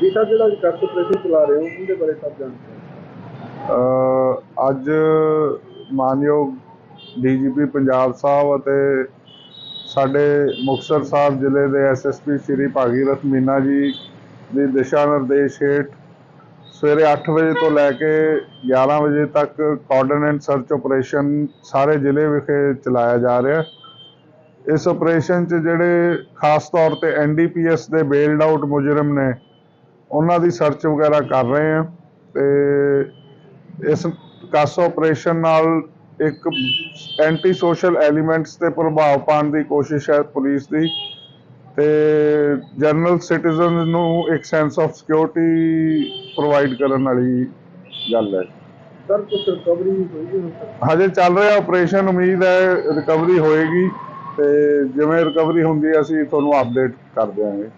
ਜੀ ਸਰ ਜਿਹੜਾ ਕੱਟ ਆਪਰੇਸ਼ਨ ਚਲਾ ਰਹੇ ਹੋ, ਉਹਦੇ ਬਾਰੇ ਸਭ ਜਾਣਕਾਰੀ ਅੱਜ ਮਾਨਯੋਗ ਡੀਜੀਪੀ ਪੰਜਾਬ ਸਾਹਿਬ ਅਤੇ ਸਾਡੇ ਮੁਕਤਸਰ ਸਾਹਿਬ ਜ਼ਿਲ੍ਹੇ ਦੇ ਐਸਐਸਪੀ ਸ਼੍ਰੀ ਭਾਗੀਰਥ ਮੀਨਾ ਜੀ ਦੇ ਦਿਸ਼ਾ ਨਿਰਦੇਸ਼ ਹੇਠ ਸਵੇਰੇ 8 ਵਜੇ ਤੋਂ ਲੈ ਕੇ 11 ਵਜੇ ਤੱਕ ਕੋਆਰਡੀਨੇਟ ਸਰਚ ਆਪਰੇਸ਼ਨ ਸਾਰੇ ਜ਼ਿਲ੍ਹੇ ਵਿਖੇ ਚਲਾਇਆ ਜਾ ਰਿਹਾ ਇਸ ਆਪਰੇਸ਼ਨ 'ਚ ਜਿਹੜੇ ਖਾਸ ਤੌਰ ਤੇ ਐਨਡੀਪੀਐਸ ਦੇ ਬੇਲਡ ਆਊਟ ਮੁਜਰਮ ਨੇ ਉਹਨਾਂ ਦੀ ਸਰਚ ਵਗੈਰਾ ਕਰ ਰਹੇ ਹਾਂ ਤੇ ਇਸ ਕਾਸੋ ਆਪਰੇਸ਼ਨ ਨਾਲ ਇੱਕ ਐਂਟੀ ਸੋਸ਼ਲ ਐਲੀਮੈਂਟਸ ਤੇ ਪ੍ਰਭਾਵ ਪਾਉਣ ਦੀ ਕੋਸ਼ਿਸ਼ ਹੈ ਪੁਲਿਸ ਦੀ ਤੇ ਜਨਰਲ ਸਿਟੀਜ਼ਨ ਨੂੰ ਇੱਕ ਸੈਂਸ ਆਫ ਸਿਕਿਉਰਿਟੀ ਪ੍ਰੋਵਾਈਡ ਕਰਨ ਵਾਲੀ ਗੱਲ ਹੈ। ਸਰ ਕੁਝ ਰਿਕਵਰੀ ਹੋਈ ਹਜੇ ਚੱਲ ਰਿਹਾ ਆਪਰੇਸ਼ਨ ਉਮੀਦ ਹੈ ਰਿਕਵਰੀ ਹੋਏਗੀ। ਤੇ ਜਿਵੇਂ ਰਿਕਵਰੀ ਹੁੰਦੀ ਹੈ ਅਸੀਂ ਤੁਹਾਨੂੰ ਅਪਡੇਟ ਕਰ ਦਿਆਂਗੇ।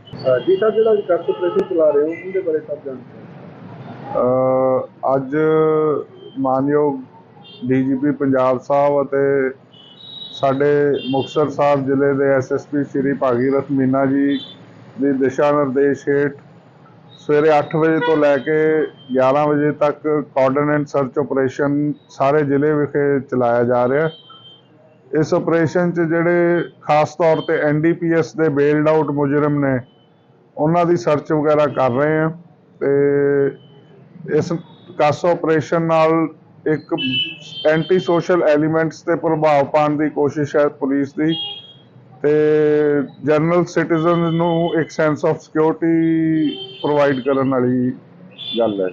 ਜੀ ਸਰ ਜਿਹੜਾ ਕੱਟ ਆਪਰੇਸ਼ਨ ਚਲਾ ਰਹੇ ਹੋ ਉਹਦੇ ਬਾਰੇ ਸਭ ਜਾਣਕਾਰੀ ਅ, ਅੱਜ ਮਾਨਯੋਗ ਡੀਜੀਪੀ ਪੰਜਾਬ ਸਾਹਿਬ ਅਤੇ ਸਾਡੇ ਮੁਕਤਸਰ ਸਾਹਿਬ ਜ਼ਿਲ੍ਹੇ ਦੇ ਐਸਐਸਪੀ ਸ਼੍ਰੀ ਭਾਗੀਰਥ ਮੀਨਾ ਜੀ ਦੀ ਦਿਸ਼ਾ ਨਿਰਦੇਸ਼ ਹੇਠ ਸਵੇਰੇ 8 ਵਜੇ ਤੋਂ ਲੈ ਕੇ 11 ਵਜੇ ਤੱਕ ਕੋਆਰਡੀਨੇਟ ਸਰਚ ਆਪਰੇਸ਼ਨ ਸਾਰੇ ਜ਼ਿਲ੍ਹੇ ਵਿਖੇ ਚਲਾਇਆ ਜਾ ਰਿਹਾ। ਹੈ ਇਸ ਆਪਰੇਸ਼ਨ 'ਚ ਜਿਹੜੇ ਖਾਸ ਤੌਰ ਤੇ ਐਨਡੀਪੀਐਸ ਦੇ ਬੇਲਡ ਆਊਟ ਮੁਜਰਮ ਨੇ ਉਹਨਾਂ ਦੀ ਸਰਚ ਵਗੈਰਾ ਕਰ ਰਹੇ ਹਾਂ ਤੇ ਇਸ ਕਾਸੋ ਆਪਰੇਸ਼ਨ ਨਾਲ ਇੱਕ ਐਂਟੀ ਸੋਸ਼ਲ ਐਲੀਮੈਂਟਸ ਤੇ ਪ੍ਰਭਾਵ ਪਾਉਣ ਦੀ ਕੋਸ਼ਿਸ਼ ਹੈ ਪੁਲਿਸ ਦੀ ਤੇ ਜਨਰਲ ਸਿਟੀਜ਼ਨ ਨੂੰ ਇੱਕ ਸੈਂਸ ਆਫ ਸਿਕਿਉਰਿਟੀ ਪ੍ਰੋਵਾਈਡ ਕਰਨ ਵਾਲੀ ਗੱਲ ਹੈ।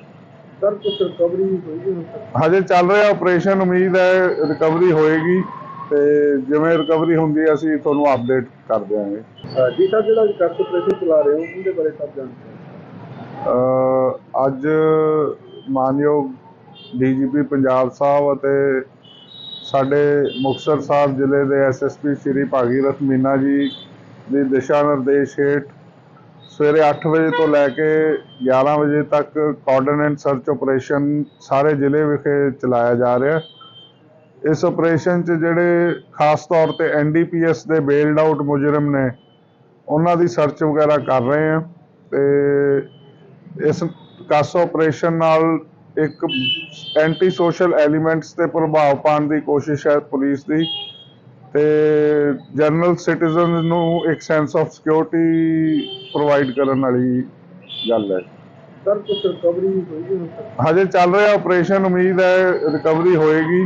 ਸਰ ਕੁਝ ਰਿਕਵਰੀ ਹੋਈ ਹਜੇ ਚੱਲ ਰਿਹਾ ਆਪਰੇਸ਼ਨ ਉਮੀਦ ਹੈ ਰਿਕਵਰੀ ਹੋਏਗੀ। ਤੇ ਜਿਵੇਂ ਰਿਕਵਰੀ ਹੁੰਦੀ ਹੈ ਅਸੀਂ ਤੁਹਾਨੂੰ ਅਪਡੇਟ ਕਰ ਦਿਆਂਗੇ। ਜੀ ਸਰ ਜਿਹੜਾ ਕੱਟ ਆਪਰੇਸ਼ਨ ਚਲਾ ਰਹੇ ਹੋ ਉਹਦੇ ਬਾਰੇ ਸਭ ਜਾਣਕਾਰੀ ਅੱਜ ਮਾਨਯੋਗ ਡੀਜੀਪੀ ਪੰਜਾਬ ਸਾਹਿਬ ਅਤੇ ਸਾਡੇ ਮੁਕਤਸਰ ਸਾਹਿਬ ਜ਼ਿਲ੍ਹੇ ਦੇ ਐਸਐਸਪੀ ਸ਼੍ਰੀ ਭਾਗੀਰਥ ਮੀਨਾ ਜੀ ਦੀ ਦਿਸ਼ਾ ਨਿਰਦੇਸ਼ ਹੇਠ ਸਵੇਰੇ 8 ਵਜੇ ਤੋਂ ਲੈ ਕੇ 11 ਵਜੇ ਤੱਕ ਕੋਆਰਡੀਨੇਟ ਸਰਚ ਆਪਰੇਸ਼ਨ ਸਾਰੇ ਜ਼ਿਲ੍ਹੇ ਵਿਖੇ ਚਲਾਇਆ ਜਾ ਰਿਹਾ ਹੈ। ਇਸ ਆਪਰੇਸ਼ਨ 'ਚ ਜਿਹੜੇ ਖਾਸ ਤੌਰ ਤੇ ਐਨਡੀਪੀਐਸ ਦੇ ਬੇਲਡ ਆਊਟ ਮੁਜਰਮ ਨੇ ਉਹਨਾਂ ਦੀ ਸਰਚ ਵਗੈਰਾ ਕਰ ਰਹੇ ਹਾਂ ਤੇ ਇਸ ਕਾਸੋ ਆਪਰੇਸ਼ਨ ਨਾਲ ਇੱਕ ਐਂਟੀ ਸੋਸ਼ਲ ਐਲੀਮੈਂਟਸ ਤੇ ਪ੍ਰਭਾਵ ਪਾਉਣ ਦੀ ਕੋਸ਼ਿਸ਼ ਹੈ ਪੁਲਿਸ ਦੀ ਤੇ ਜਨਰਲ ਸਿਟੀਜ਼ਨ ਨੂੰ ਇੱਕ ਸੈਂਸ ਆਫ ਸਿਕਿਉਰਿਟੀ ਪ੍ਰੋਵਾਈਡ ਕਰਨ ਵਾਲੀ ਗੱਲ ਹੈ। ਸਰ ਕੁਝ ਰਿਕਵਰੀ ਹੋਈ ਹਜੇ ਚੱਲ ਰਿਹਾ ਆਪਰੇਸ਼ਨ ਉਮੀਦ ਹੈ ਰਿਕਵਰੀ ਹੋਏਗੀ।